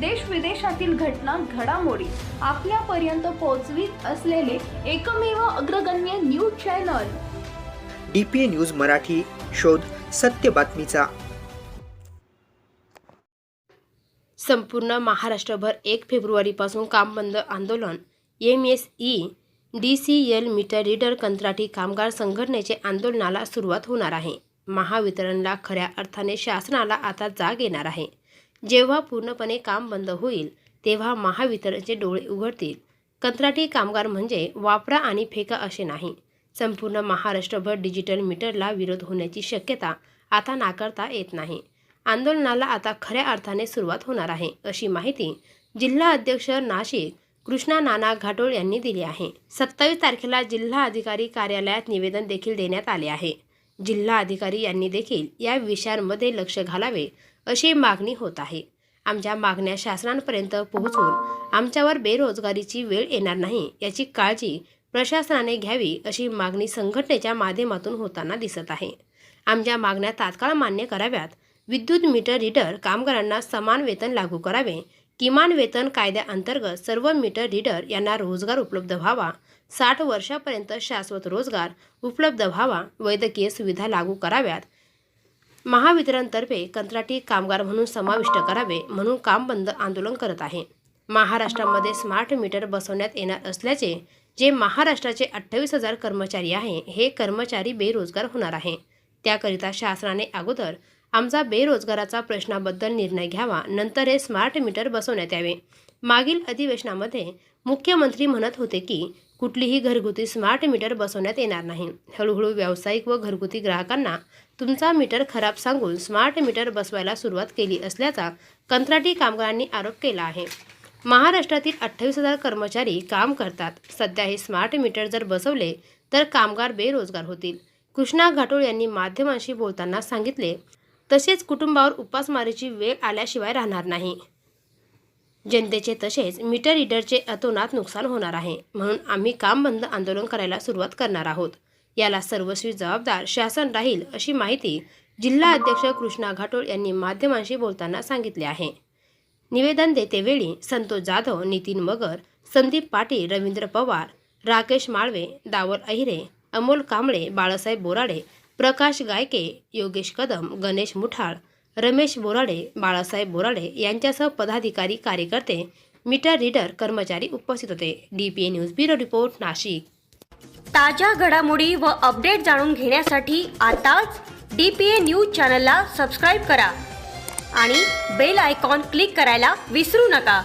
देश विदेशातील घटना घडामोडी आपल्यापर्यंत पोहोचवीत असलेले एकमेव अग्रगण्य news channel. D P A news Marathi शोध सत्य बातमीचा. संपूर्ण महाराष्ट्रभर एक फेब्रुवारीपासून काम बंद आंदोलन. M S E D C L meter reader कंत्राटी कामगार संघटनेचे आंदोलनाला सुरुवात होणार आहे. महावितरणला खऱ्या अर्थाने शासनाला आता जाग येणार आहे. जेव्हा पूर्णपणे काम बंद होईल तेव्हा महावितरणचे डोळे उघडतील. कंत्राटी कामगार म्हणजे वापरा आणि फेका असे नाही. संपूर्ण महाराष्ट्रभर डिजिटल मीटरला विरोध होण्याची शक्यता आता नाकारता येत नाही. आंदोलनाला आता खऱ्या अर्थाने सुरुवात होणार आहे अशी माहिती जिल्हा अध्यक्ष नाशिक कृष्णा नाना घाटोळ यांनी दिली आहे. सत्तावीस तारखेला जिल्हा अधिकारी कार्यालयात निवेदन देखील देण्यात आले आहे. जिल्हा अधिकारी यांनी देखील या विषयांमध्ये लक्ष घालावे अशी मागणी होत आहे. आमच्या मागण्या शासनापर्यंत पोहोचून आमच्यावर बेरोजगारीची वेळ येणार नाही याची काळजी प्रशासनाने घ्यावी अशी मागणी संघटनेच्या माध्यमातून होताना दिसत आहे. आमच्या मागण्या तात्काळ मान्य कराव्यात. विद्युत मीटर रीडर कामगारांना समान वेतन लागू करावे किमान वेतन कायद्याअंतर्गत सर्व मीटर रीडर यांना रोजगार उपलब्ध व्हावा. साठ वर्षापर्यंत शाश्वत रोजगार उपलब्ध व्हावा. वैद्यकीय सुविधा लागू कराव्यात. महावितरणतर्फे कंत्राटी कामगार म्हणून समाविष्ट करावे म्हणून काम बंद आंदोलन करत आहे. महाराष्ट्रामध्ये स्मार्ट मीटर बसवण्यात येणार असल्याचे जे महाराष्ट्राचे अठ्ठावीस हजार कर्मचारी आहे हे कर्मचारी बेरोजगार होणार आहे. त्याकरिता शासनाने अगोदर आमचा बेरोजगाराचा प्रश्नाबद्दल निर्णय घ्यावा नंतर हे स्मार्ट मीटर बसवण्यात यावे. मागील अधिवेशनामध्ये मुख्यमंत्री म्हणत होते की कुठलीही घरगुती स्मार्ट मीटर बसवण्यात येणार नाही. हळूहळू व्यावसायिक व घरगुती ग्राहकांना तुमचा मीटर खराब सांगून स्मार्ट मीटर बसवायला सुरुवात केली असल्याचा कंत्राटी कामगारांनी आरोप केला आहे. महाराष्ट्रातील अठ्ठावीस हजार कर्मचारी काम करतात. सध्या हे स्मार्ट मीटर जर बसवले तर कामगार बेरोजगार होतील. कृष्णा घाटोळ यांनी माध्यमांशी बोलताना सांगितले तसेच कुटुंबावर उपासमारीची वेळ आल्याशिवाय राहणार नाही. जनतेचे तसेच मीटर रीडरचे अतोनात नुकसान होणार आहे. म्हणून आम्ही काम बंद आंदोलन करायला सुरुवात करणार आहोत. याला सर्वस्वी जबाबदार शासन राहील अशी माहिती जिल्हा अध्यक्ष कृष्णा घाटोळ यांनी माध्यमांशी बोलताना सांगितले आहे. निवेदन देतेवेळी संतोष जाधव नितीन मगर संदीप पाटील रवींद्र पवार राकेश माळवे दावल अहिरे अमोल कांबळे बाळासाहेब बोराडे प्रकाश गायके योगेश कदम गणेश मुठाळ रमेश बोराडे बाळासाहेब बोराडे यांच्यासह पदाधिकारी कार्यकर्ते मीटर रीडर कर्मचारी उपस्थित होते. D P A news bureau report Nashik. ताज्या घडामोडी व अपडेट जाणून घेण्यासाठी आताच डी पी ए न्यूज चॅनलला सबस्क्राईब करा आणि बेल आयकॉन क्लिक करायला विसरू नका.